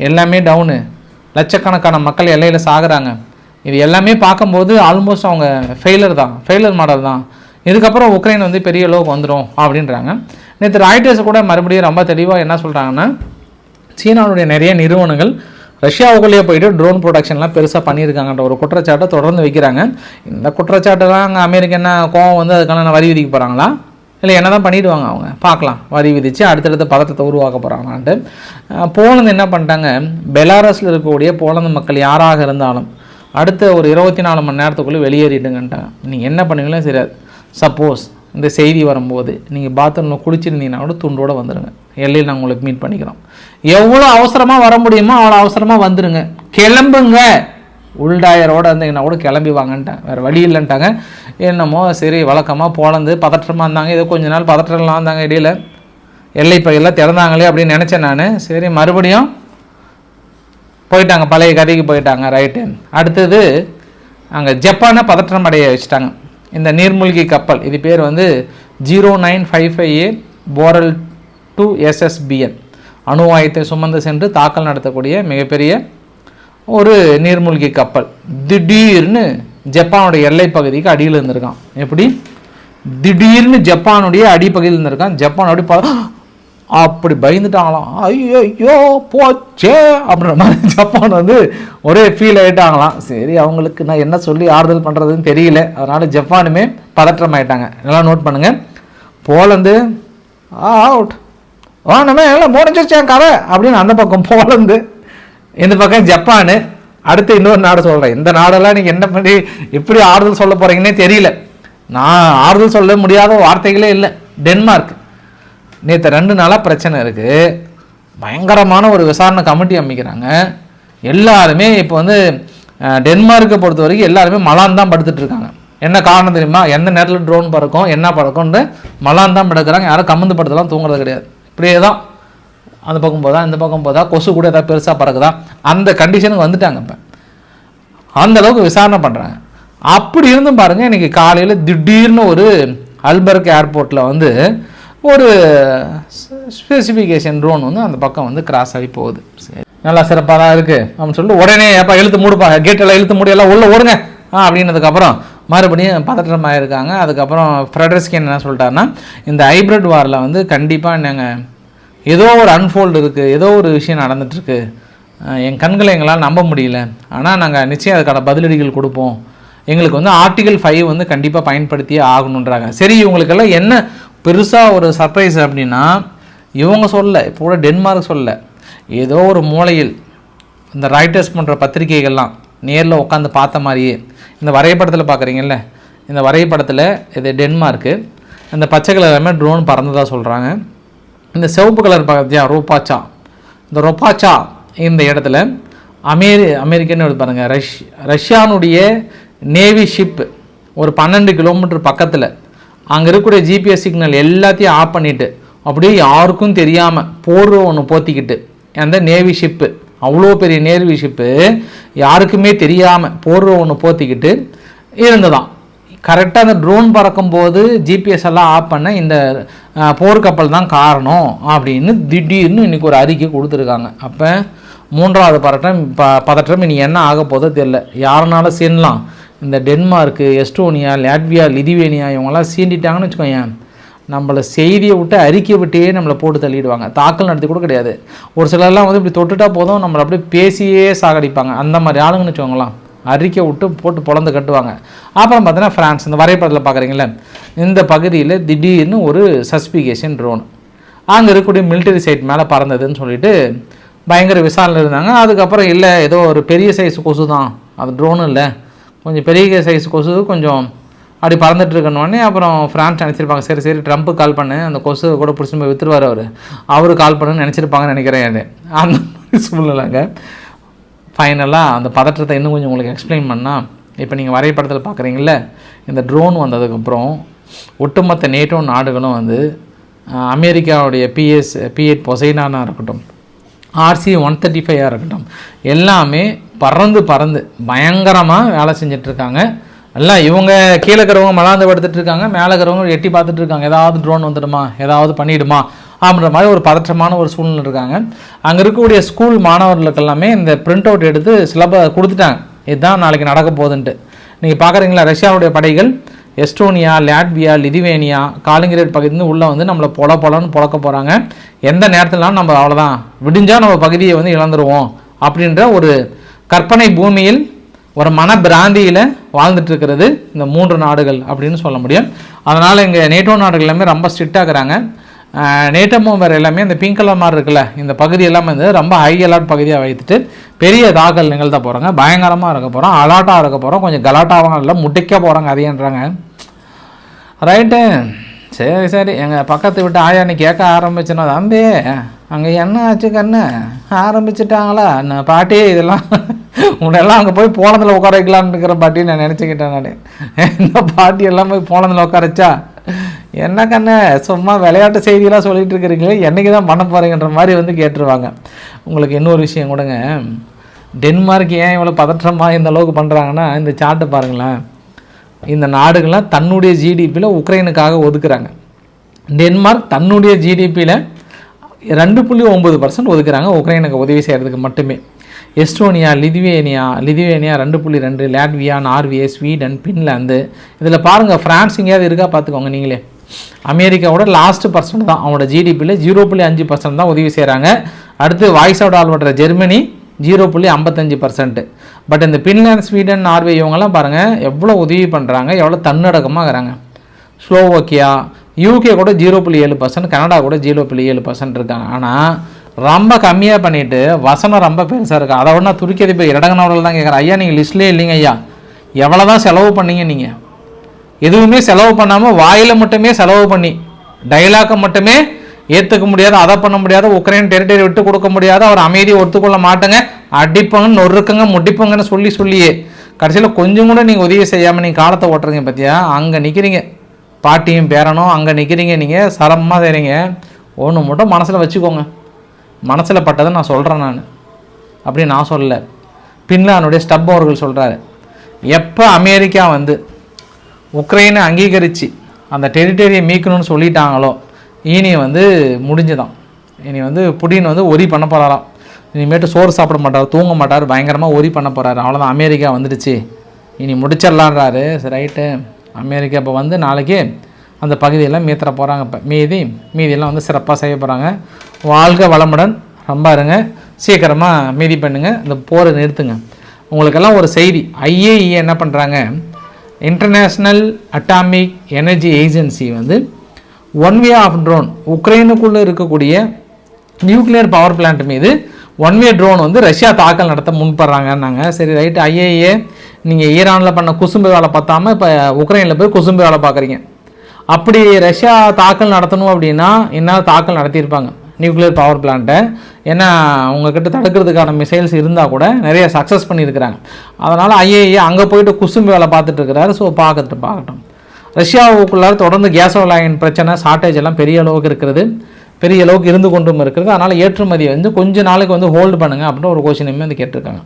எல்லாமே டவுனு லட்சக்கணக்கான மக்கள் எல்லையில் சாகுறாங்க. இது எல்லாமே பார்க்கும்போது ஆல்மோஸ்ட் அவங்க ஃபெயிலர் தான். ஃபெயிலர் மாடல் தான். இதுக்கப்புறம் உக்ரைன் வந்து பெரிய அளவுக்கு வந்துடும் அப்படின்றாங்க. நேற்று ராய்டர்ஸ் கூட மறுபடியும் ரொம்ப தெளிவாக என்ன சொல்கிறாங்கன்னா சீனாவுடைய நிறைய நிறுவனங்கள் ரஷ்யாவுக்குள்ளேயே போயிட்டு ட்ரோன் ப்ரொடக்ஷன்லாம் பெருசாக பண்ணியிருக்காங்கன்ற ஒரு குற்றச்சாட்டை தொடர்ந்து வைக்கிறாங்க. இந்த குற்றச்சாட்டெல்லாம் அங்கே அமெரிக்கா என்ன கோவம் வந்து அதுக்கான வரி விதிக்க போகிறாங்களா இல்லை என்ன தான் பண்ணிடுவாங்க அவங்க? பார்க்கலாம். வரி விதித்து அடுத்தடுத்த பதத்தை உருவாக்க போகிறாங்களான்ட்டு போலந்து என்ன பண்ணிட்டாங்க? பெலாரஸில் இருக்கக்கூடிய போலந்து மக்கள் யாராக இருந்தாலும் அடுத்த ஒரு இருபத்தி நாலு மணி நேரத்துக்குள்ளே வெளியேறிடுங்கன்ட்டாங்க. நீங்கள் என்ன பண்ணுங்களோ சரி சப்போஸ் இந்த செய்தி வரும்போது நீங்கள் பாத்ரூமில் குளிச்சிருந்தீங்கன்னா கூட துண்டோடு வந்துடுங்க எல்லையில் நாங்கள் உங்களுக்கு மீட் பண்ணிக்கிறோம். எவ்வளோ அவசரமாக வர முடியுமோ அவ்வளோ அவசரமாக வந்துடுங்க கிளம்புங்க. உள்டாயரோடு இருந்தீங்கன்னா கூட கிளம்பி வாங்கன்ட்டாங்க. வேறு வழி இல்லைன்ட்டாங்க. என்னமோ சரி வழக்கமாக போலந்து பதற்றமாக இருந்தாங்க. ஏதோ கொஞ்ச நாள் பதற்றம்லாம் இருந்தாங்க இடையில. எல்லை பகுதியெல்லாம் திறந்தாங்களே அப்படின்னு நினச்சேன் நான். சரி மறுபடியும் போயிட்டாங்க. பழைய கதைக்கு போயிட்டாங்க. ரைட்டு அடுத்தது அங்கே ஜப்பானை பதற்றம் அடைய வச்சுட்டாங்க. இந்த நீர்மூழ்கி கப்பல். இது பேர் வந்து zero nine five five A borewell two SSBN அணு ஆயுதத்தை சுமந்து சென்று தாக்கல் நடத்தக்கூடிய மிகப்பெரிய ஒரு நீர்மூழ்கி கப்பல். திடீர்னு ஜப்பானுடைய எல்லை பகுதிக்கு அடியில் இருந்திருக்கான். எப்படி? திடீர்னு ஜப்பானுடைய அடிப்பகுதியில் இருந்திருக்கான். ஜப்பான் அப்படி அப்படி பயந்துட்டாங்களாம். ஐயோ போச்சே அப்படின்ற மாதிரி ஜப்பான் வந்து ஒரே ஃபீல் ஆகிட்டாங்களாம் சரி அவங்களுக்கு நான் என்ன சொல்லி ஆறுதல் பண்ணுறதுன்னு தெரியல. அதனால் ஜப்பானுமே பதற்றம் ஆயிட்டாங்க நல்லா நோட் பண்ணுங்கள் போலந்து அவுட் வானமே எல்லாம் முடிஞ்சிருச்சேன் கதை அப்படின்னு அந்த பக்கம் போலந்து இந்த பக்கம் ஜப்பானு அடுத்து இன்னொரு நாடு சொல்கிறேன் இந்த நாடெல்லாம் நீங்கள் என்ன பண்ணி எப்படி ஆறுதல் சொல்ல போகிறீங்கன்னே தெரியல. நான் ஆறுதல் சொல்ல முடியாத வார்த்தைகளே இல்லை. டென்மார்க். நேற்று ரெண்டு நாளாக பிரச்சனை இருக்குது பயங்கரமான ஒரு விசாரணை கமிட்டி அமைக்கிறாங்க. எல்லாருமே இப்போ வந்து டென்மார்க்கை பொறுத்த வரைக்கும் எல்லாருமே மலான் தான் படுத்துட்ருக்காங்க என்ன காரணம் தெரியுமா? எந்த நேரத்தில் ட்ரோன் பறக்கும் என்ன பறக்கும்னு மலான் தான் படுக்கிறாங்க. யாரும் கம்மந்து படுத்தலாம் தூங்குறது கிடையாது. இப்படியே தான் அந்த பக்கம் போதா இந்த பக்கம் போதா கொசு கூட ஏதாவது பெருசாக பறக்குதா? அந்த கண்டிஷனுக்கு வந்துட்டாங்க இப்போ. அந்தளவுக்கு விசாரணை பண்ணுறாங்க அப்படி இருந்தும் பாருங்கள் இன்றைக்கி காலையில் திடீர்னு ஒரு அல்பர்க் ஏர்போர்ட்டில் வந்து ஒரு ஸ்பெசிஃபிகேஷன் ட்ரோன் வந்து அந்த பக்கம் வந்து கிராஸ் ஆகி போகுது. சரி. நல்லா சிறப்பாக தான் இருக்குது அப்படின்னு சொல்லிட்டு உடனே ஏப்பா இழுத்து மூடுப்பா. கேட்டெல்லாம் இழுத்து மூடியெல்லாம் உள்ளே ஓடுங்க. ஆ அப்படின்னதுக்கப்புறம் மறுபடியும் பதற்றமாக இருக்காங்க அதுக்கப்புறம் ஃப்ரெட்ரிஸ்கின் என்ன சொல்லிட்டாருன்னா இந்த ஹைப்ரிட் வாரில் வந்து கண்டிப்பாக நாங்கள் ஏதோ ஒரு அன்ஃபோல்டு இருக்குது ஏதோ ஒரு விஷயம் நடந்துகிட்ருக்கு என் கண்களை எங்களால் நம்ப முடியல. ஆனால் நாங்கள் நிச்சயம் அதுக்கான பதிலடிகள் கொடுப்போம். எங்களுக்கு வந்து ஆர்டிகல் ஃபைவ் வந்து கண்டிப்பாக பயன்படுத்தியே ஆகணுன்றாங்க சரி இவங்களுக்கெல்லாம் என்ன பெருசாக ஒரு சர்ப்ரைஸ் அப்படின்னா இவங்க சொல்ல இப்போ கூட டென்மார்க் சொல்ல ஏதோ ஒரு மூலையில் இந்த ரைட்டர்ஸ் போன்ற பத்திரிகைகள்லாம் நேரில் உட்காந்து பார்த்த மாதிரியே இந்த வரைபடத்தில் பார்க்குறீங்கல்ல இந்த வரைபடத்தில் இது டென்மார்க்கு இந்த பச்சை கலர் எல்லாமே ட்ரோன் பறந்ததாக சொல்கிறாங்க இந்த சிவப்பு கலர் பார்த்தியா ரோபாச்சா இந்த ரொப்பாச்சா இந்த இடத்துல அமெரி அமெரிக்கன்னு எடுத்து பாருங்கள் ரஷ் ரஷ்யானுடைய நேவி ஷிப் ஒரு பன்னெண்டு கிலோமீட்டர் பக்கத்தில் அங்கே இருக்கக்கூடிய ஜிபிஎஸ் சிக்னல் எல்லாத்தையும் ஆஃப் பண்ணிவிட்டு அப்படியே யாருக்கும் தெரியாமல் போர்வை ஒன்று போத்திக்கிட்டு அந்த நேவி ஷிப்பு அவ்வளோ பெரிய நேர்வி ஷிப்பு யாருக்குமே தெரியாமல் போர்வை ஒன்று போத்திக்கிட்டு இருந்ததான் கரெக்டாக அந்த ட்ரோன் பறக்கும்போது ஜிபிஎஸ் எல்லாம் ஆஃப் பண்ண இந்த போர்க்கப்பல் தான் காரணம் அப்படின்னு திடீர்னு இன்னைக்கு ஒரு அறிக்கை கொடுத்துருக்காங்க. அப்போ மூன்றாவது பதட்டம் ப பதற்றம் இனி என்ன ஆக போதோ தெரில யாருனால சீனலாம் இந்த டென்மார்க்கு எஸ்டோனியா லாட்வியா லிதுவேனியா இவங்கெல்லாம் சீண்டிட்டாங்கன்னு வச்சுக்கோங்க நம்மளை செய்தியை விட்டு அறிக்கை விட்டே நம்மளை போட்டு தள்ளிடுவாங்க. தாக்கல் நடத்தி கூட கிடையாது. ஒரு சிலர்லாம் வந்து இப்படி தொட்டுட்டா போதும் நம்மளை அப்படியே பேசியே சாகடிப்பாங்க. அந்த மாதிரி ஆளுங்கன்னு வச்சுக்கோங்களேன். அறிக்கை விட்டு போட்டு பொழந்து கட்டுவாங்க. அப்புறம் பார்த்தீங்கன்னா ஃப்ரான்ஸ் இந்த வரைபடத்தில் பார்க்குறீங்களே இந்த பகுதியில் திடீர்னு ஒரு சஸ்பிகேஷன் ட்ரோன். அங்கே இருக்கக்கூடிய மிலிட்டரி சைட் மேலே பறந்ததுன்னு சொல்லிட்டு பயங்கர விசாரணை இருந்தாங்க. அதுக்கப்புறம் இல்லை ஏதோ ஒரு பெரிய சைஸ் கொசு தான் அது ட்ரோனும் இல்லை. கொஞ்சம் பெரிய சைஸ் கொசு கொஞ்சம் அப்படி பறந்துட்டு இருக்கணுன்னே அப்புறம் ஃப்ரான்ஸ் நினச்சிருப்பாங்க. சரி சரி ட்ரம்ப்பு கால் பண்ணு. அந்த கொசு கூட பிடிச்சி போய் விற்றுருவார் அவர். அவரு கால் பண்ணுன்னு நினச்சிருப்பாங்கன்னு நினைக்கிறேன் அது. அந்த மாதிரி சூழ்நிலைங்க. ஃபைனலாக அந்த பதற்றத்தை இன்னும் கொஞ்சம் உங்களுக்கு எக்ஸ்பிளைன் பண்ணால் இப்போ நீங்கள் வரைபடத்தில் பார்க்குறீங்கள இந்த ட்ரோன் வந்ததுக்கப்புறம் ஒட்டுமொத்த நேட்டோ நாடுகளும் வந்து அமெரிக்காவுடைய பிஎஸ் பிஎட் பொசைனானாக இருக்கட்டும் ஆர்சி ஒன் தேர்ட்டி ஃபைவாக இருக்கட்டும் எல்லாமே பறந்து பறந்து பயங்கரமாக வேலை செஞ்சிட்ருக்காங்க. எல்லாம் இவங்க கீழே இருக்கிறவங்க மலாந்து படுத்துட்டு இருக்காங்க மேலே இருக்கிறவங்க எட்டி பார்த்துட்டு இருக்காங்க ஏதாவது ட்ரோன் வந்துடுமா? ஏதாவது பண்ணிடுமா? அப்படின்ற மாதிரி ஒரு பதற்றமான ஒரு சூழ்நிலை இருக்காங்க. அங்கே இருக்கக்கூடிய ஸ்கூல் மாணவர்களுக்கு எல்லாமே இந்த பிரிண்ட் அவுட் எடுத்து சிலப கொடுத்துட்டாங்க. இதுதான் நாளைக்கு நடக்க போகுதுன்ட்டு. நீங்கள் பார்க்குறீங்களா ரஷ்யாவுடைய படைகள் எஸ்டோனியா லாட்வியா லிதுவேனியா காலிங்கிரேட் பகுதியிலேருந்து உள்ளே வந்து நம்மளை பொல பொலன்னு பொழக்க போகிறாங்க எந்த நேரத்துலலாம் நம்ம அவ்வளோதான் விடிஞ்சால் நம்ம பகுதியை வந்து இழந்துருவோம் அப்படின்ற ஒரு கற்பனை பூமியில் ஒரு மன பிராந்தியில் வாழ்ந்துட்டு இருக்கிறது இந்த மூன்று நாடுகள் அப்படின்னு சொல்ல முடியும். அதனால் இங்கே நேட்டோ நாடுகள் எல்லாமே ரொம்ப ஸ்ட்ரிக்டாகிறாங்க நேட்டோ வேறு எல்லாமே இந்த பிங்க் கலர் மாதிரி இருக்குல்ல இந்த பகுதி எல்லாமே வந்து ரொம்ப ஹை அலர்ட் பகுதியாக வைத்துட்டு பெரிய தாக்கல் நிகழ்த்த போகிறாங்க பயங்கரமாக இருக்க போகிறோம் அலாட்டாக இருக்க போகிறோம் கொஞ்சம் கலாட்டாகவும் இல்லை முட்டிக்க போகிறாங்க அதையன்றாங்க. ரைட்டு சரி சரி. எங்கள் பக்கத்து விட்டு ஆயா நீ கேட்க ஆரம்பிச்சுனா தம்பி அங்கே என்ன ஆச்சு கண்ணு? ஆரம்பிச்சிட்டாங்களா? என்ன பாட்டி இதெல்லாம் உன்னெல்லாம் அங்கே போய் போனதில் உட்கார வைக்கலான்னு இருக்கிற பாட்டி நான் நினச்சிக்கிட்டேன் நான். இந்த பாட்டி எல்லாம் போய் போனதில் உட்காரச்சா என்ன கண்ணு சும்மா விளையாட்டு செய்தியெல்லாம் சொல்லிகிட்டு இருக்கிறீங்களே என்னைக்கு தான் பண்ண போகிறீங்கன்ற மாதிரி வந்து கேட்டுருவாங்க. உங்களுக்கு இன்னொரு விஷயம் கொடுங்க. டென்மார்க் ஏன் இவ்வளோ பதற்றமாக இந்த அளவுக்கு பண்ணுறாங்கன்னா இந்த சார்ட்டை பாருங்களேன். இந்த நாடுகள்லாம் தன்னுடைய ஜிடிபியில் உக்ரைனுக்காக ஒதுக்குறாங்க. டென்மார்க் தன்னுடைய ஜிடிபியில் ரெண்டு புள்ளி ஒம்பது பர்சன்ட் ஒதுக்குறாங்க உக்ரைனுக்கு உதவி செய்கிறதுக்கு மட்டுமே. எஸ்டோனியா லிதுவேனியா லிதுவேனியா ரெண்டு புள்ளி ரெண்டு லாட்வியா நார்வே ஸ்வீடன் பின்லாந்து. இதில் பாருங்கள் ஃப்ரான்ஸ் எங்கேயாவது இருக்கா பார்த்துக்கோங்க நீங்களே. அமெரிக்காவோட லாஸ்ட் பர்சன்ட் தான். அவனோட ஜிடிபியில் ஜீரோ புள்ளி அஞ்சு பர்சன்ட் தான் உதவி செய்கிறாங்க அடுத்து வாய்ஸ் அவுட் ஆல்வற்ற ஜெர்மனி ஜீரோ புள்ளி ஐம்பத்தஞ்சு பர்சன்ட் பட் இந்த பின்லாந்து ஸ்வீடன் நார்வே இவங்கெல்லாம் பாருங்கள் எவ்வளோ உதவி பண்ணுறாங்க எவ்வளோ தன்னடக்கமாக இருக்கிறாங்க ஸ்லோவோக்கியா யூகே கூட ஜீரோ புள்ளி ஏழு பர்சன்ட் கனடா கூட ஜீரோ புள்ளி ஏழு பர்சன்ட் இருக்காங்க. ஆனால் ரொம்ப கம்மியாக பண்ணிவிட்டு வசனம் ரொம்ப பெருசாக இருக்குது அதை ஒன்றா துருக்கி போய் இடங்கனவர்கள் தான் கேட்குறேன் ஐயா நீங்கள் லிஸ்ட்லேயே இல்லைங்க ஐயா. எவ்வளோ தான் செலவு பண்ணீங்க நீங்கள் எதுவுமே செலவு பண்ணாமல் வாயில் மட்டுமே செலவு பண்ணி டைலாக்கை மட்டுமே ஏற்றுக்க முடியாது அதை பண்ண முடியாது உக்ரைன் டெரிட்டரி விட்டு கொடுக்க முடியாது அவர் அமைதியை ஒத்துக்கொள்ள மாட்டேங்க. அடிப்பங்க நொறுக்குங்க முடிப்பங்கன்னு சொல்லி சொல்லியே. கடைசியில் கொஞ்சம் கூட நீங்கள் உதவி செய்யாமல் நீங்கள் காலத்தை ஓட்டுறீங்க பார்த்தியா அங்கே நிற்கிறீங்க பாட்டியும் பேரனும் அங்கே நிற்கிறீங்க நீங்கள் சரமாக செய்கிறீங்க ஒன்று மட்டும் மனசில் வச்சுக்கோங்க. மனசில் பட்டதை நான் சொல்கிறேன் நான். அப்படி நான் சொல்லலை. பின்லானுடைய ஸ்டப் அவர்கள் சொல்கிறாரு எப்போ அமெரிக்கா வந்து உக்ரைனை அங்கீகரித்து அந்த டெரிட்டரியை மீட்கணும்னு சொல்லிட்டாங்களோ இனி வந்து முடிஞ்சுதான். இனி வந்து புடின் வந்து ஒரி பண்ண போகிறாராம் இனிமேட்டு சோறு சாப்பிட மாட்டார் தூங்க மாட்டார் பயங்கரமாக ஒரி பண்ண போகிறாரு அவ்வளோதான் அமெரிக்கா வந்துடுச்சு. இனி முடிச்சிடலான்றாரு சரி ரைட்டு அமெரிக்கா இப்போ வந்து நாளைக்கு அந்த பகுதியெல்லாம் மீத்தர போகிறாங்க இப்போ. மீதி மீதியெல்லாம் வந்து சிறப்பாக செய்ய போகிறாங்க வாழ்க வளமுடன். ரொம்ப இருங்க. சீக்கிரமாக மீதி பண்ணுங்கள் இந்த போரை நிறுத்துங்க. உங்களுக்கெல்லாம் ஒரு செய்தி. ஐஏஇ என்ன பண்ணுறாங்க இன்டர்நேஷ்னல் அட்டாமிக் எனர்ஜி ஏஜென்சி வந்து ஒன் வே ஆஃப் ட்ரோன் உக்ரைனுக்குள்ளே இருக்கக்கூடிய நியூக்ளியர் பவர் பிளான்ட் மீது ஒன் வே ட்ரோன் வந்து ரஷ்யா தாக்கல் நடத்த முன்படுறாங்கன்னாங்க. சரி ரைட்டு ஐஏஏ நீங்கள் ஈரானில் பண்ண குசும்பு வேலை பார்த்தாம இப்போ உக்ரைனில் போய் குசும்பு வேலை பார்க்குறீங்க. அப்படி ரஷ்யா தாக்கல் நடத்தணும் அப்படின்னா என்ன தாக்கல் நடத்தியிருப்பாங்க. நியூக்ளியர் பவர் பிளான்ட்டை ஏன்னா உங்ககிட்ட தடுக்கிறதுக்கான மிசைல்ஸ் இருந்தால் கூட நிறைய சக்ஸஸ் பண்ணியிருக்கிறாங்க. அதனால் ஐஏஏ அங்கே போயிட்டு குசும்பு வேலை பார்த்துட்டு இருக்கிறாரு. ஸோ பார்க்கட்டு பார்க்கட்டும். ரஷ்யாவுக்குள்ளார தொடர்ந்து கேஸ் லைன் பிரச்சனை ஷார்ட்டேஜ் எல்லாம் பெரிய அளவுக்கு இருக்கிறது. பெரிய அளவுக்கு இருந்து கொண்டும் இருக்கிறது அதனால் ஏற்றுமதியை வந்து கொஞ்ச நாளைக்கு வந்து ஹோல்டு பண்ணுங்கள் அப்படின்னு ஒரு கொஷினுமே வந்து கேட்டிருக்காங்க.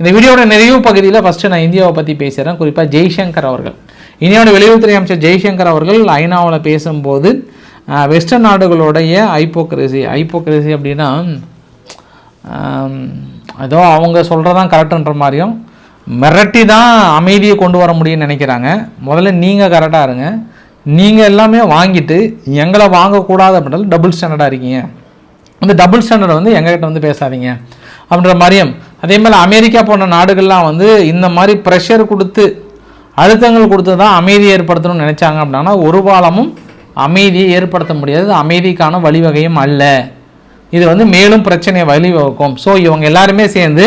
இந்த வீடியோட நிறைவு பகுதியில் ஃபஸ்ட்டு நான் இந்தியாவை பற்றி பேசுகிறேன் குறிப்பாக ஜெய்சங்கர் அவர்கள். இந்தியாவோட வெளியுறவுத்துறை அமைச்சர் ஜெய்சங்கர் அவர்கள் ஐநாவில் பேசும்போது வெஸ்டர்ன் நாடுகளுடைய ஐப்போக்ரசி ஐப்போக்ரசி அப்படின்னா ஏதோ அவங்க சொல்கிறதான் கரெக்டுன்ற மாதிரியும் மிரட்டி தான் அமைதியை கொண்டு வர முடியும்னு நினைக்கிறாங்க. முதல்ல நீங்கள் கரெக்டாக இருங்க. நீங்கள் எல்லாமே வாங்கிட்டு எங்களை வாங்கக்கூடாது அப்படின்றது டபுள் ஸ்டாண்டர்டாக இருக்கீங்க. அந்த டபுள் ஸ்டாண்டர்ட் வந்து எங்ககிட்ட வந்து பேசாதீங்க. அப்படின்ற மாதிரியும் அதே மாதிரி அமெரிக்கா போன்ற நாடுகள்லாம் வந்து இந்த மாதிரி ப்ரெஷர் கொடுத்து அழுத்தங்கள் கொடுத்து தான் அமைதி ஏற்படுத்தணும்னு நினச்சாங்க அப்படின்னா ஒரு பாலமும் அமைதியை ஏற்படுத்த முடியாது அமைதிக்கான வழிவகையும் அல்ல. இது வந்து மேலும் பிரச்சனையை வழிவகுக்கும். ஸோ இவங்க எல்லாருமே சேர்ந்து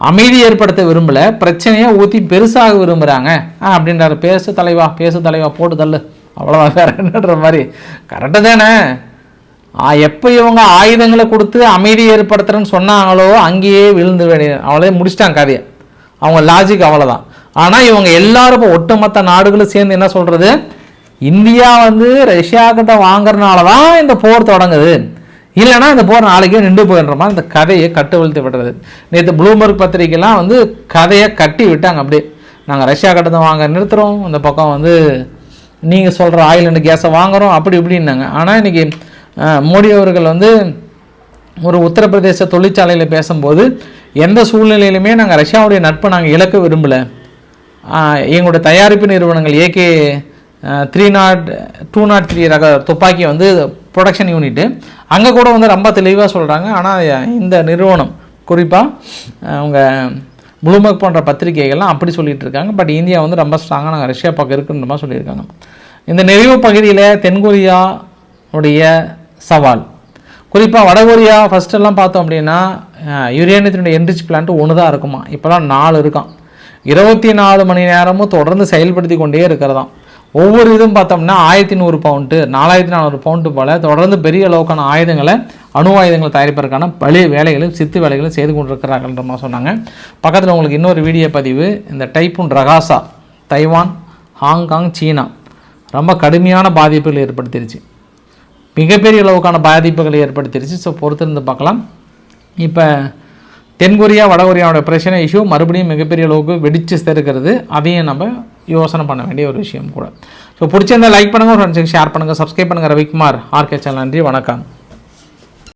அமைதி ஏற்படுத்த விரும்பல பிரச்சனையை ஊற்றி பெருசாக விரும்புகிறாங்க ஆ அப்படின்றாரு. பேசு தலைவா பேசு தலைவா போட்டு தள்ளு. அவ்வளோதான் வேற என்னன்ற மாதிரி. கரெக்டு தானே. ஆ, எப்போ இவங்க ஆயுதங்களை கொடுத்து அமைதி ஏற்படுத்துறேன்னு சொன்னாங்களோ அங்கேயே விழுந்து வேண்டிய அவளே முடிச்சிட்டாங்க கதையை. அவங்க லாஜிக் அவ்வளோதான் ஆனால் இவங்க எல்லாரும் இப்போ ஒட்டுமொத்த நாடுகளும் சேர்ந்து என்ன சொல்கிறது இந்தியா வந்து ரஷ்யா கிட்ட வாங்குறதுனால தான் இந்த போர் தொடங்குது. இல்லைன்னா இந்த போர் நாளைக்கே நின்று போயிடுற மாதிரி இந்த கதையை கட்டுவழுத்து விடுறது. நேற்று ப்ளூமர்க் பத்திரிக்கைலாம் வந்து கதையை கட்டி விட்டாங்க அப்படியே. நாங்கள் ரஷ்யா கிட்ட தான் வாங்க நிறுத்துகிறோம் இந்த பக்கம் வந்து நீங்கள் சொல்கிற ஆயில் அண்ட் கேஸை வாங்குகிறோம் அப்படி இப்படின்னாங்க. ஆனால் இன்றைக்கி மோடி அவர்கள் வந்து ஒரு உத்தரப்பிரதேச தொழிற்சாலையில் பேசும்போது எந்த சூழ்நிலையிலுமே நாங்கள் ரஷ்யாவுடைய நட்பை நாங்கள் இழக்க விரும்பலை. எங்களோட தயாரிப்பு நிறுவனங்கள் AK three naught two naught three ரக துப்பாக்கி வந்து ப்ரொடக்ஷன் யூனிட்டு அங்கே கூட வந்து ரொம்ப தெளிவாக சொல்கிறாங்க ஆனால் இந்த நிறுவனம் குறிப்பாக அவங்க ப்ளூமர்க் போன்ற பத்திரிகைகள்லாம் அப்படி சொல்லிகிட்டு இருக்காங்க. பட் இந்தியா வந்து ரொம்ப ஸ்ட்ராங்காக நாங்கள் ரஷ்யா பக்கம் இருக்குன்ற மாதிரி சொல்லியிருக்காங்க. இந்த நிறைவு பகுதியில் தென்கொரியா உடைய சவால். குறிப்பாக வடகொரியா ஃபஸ்ட்டெல்லாம் பார்த்தோம் அப்படின்னா யுரேனியத்தினுடைய என்ரிச் பிளான்ட் ஒன்று தான் இருக்குமா? இப்போலாம் நாலு இருக்கான் இருபத்தி நாலு மணி நேரமும் தொடர்ந்து செயல்படுத்தி கொண்டே இருக்கிறதாம். ஒவ்வொரு இதுவும் பார்த்தோம்னா ஆயிரத்தி நூறு பவுண்டு நாலாயிரத்தி நானூறு பவுண்டு போல் தொடர்ந்து பெரிய அளவுக்கான ஆயுதங்களை அணு ஆயுதங்களை தயாரிப்பதற்கான பழைய வேலைகளும் சித்து வேலைகளும் செய்து கொண்டிருக்கிறார்கள்ன்ற மாதிரி சொன்னாங்க. பக்கத்தில் உங்களுக்கு இன்னொரு வீடியோ பதிவு இந்த டைப்புன் ரகாசா தைவான் ஹாங்காங் சீனா ரொம்ப கடுமையான பாதிப்புகள் ஏற்படுத்திருச்சு. மிகப்பெரிய அளவுக்கான பாதிப்புகளை ஏற்படுத்திருச்சு. ஸோ பொறுத்திருந்து பார்க்கலாம். இப்போ தென்கொரியா வடகொரியாவோட பிரச்சனை இஷ்யூ மறுபடியும் மிகப்பெரிய அளவுக்கு வெடிச்சு சேர்க்கிறது அதையும் நம்ம யோசனை பண்ண வேண்டிய ஒரு விஷயம் கூட. ஸோ பிடிச்சிருந்தால் லைக் பண்ணுங்கள் ஃப்ரெண்ட்ஸுக்கு ஷேர் பண்ணுங்கள் சப்ஸ்கிரைப் பண்ணுங்கள் ரவிக்குமார் ஆர்கே சேனல் நன்றி வணக்கம்.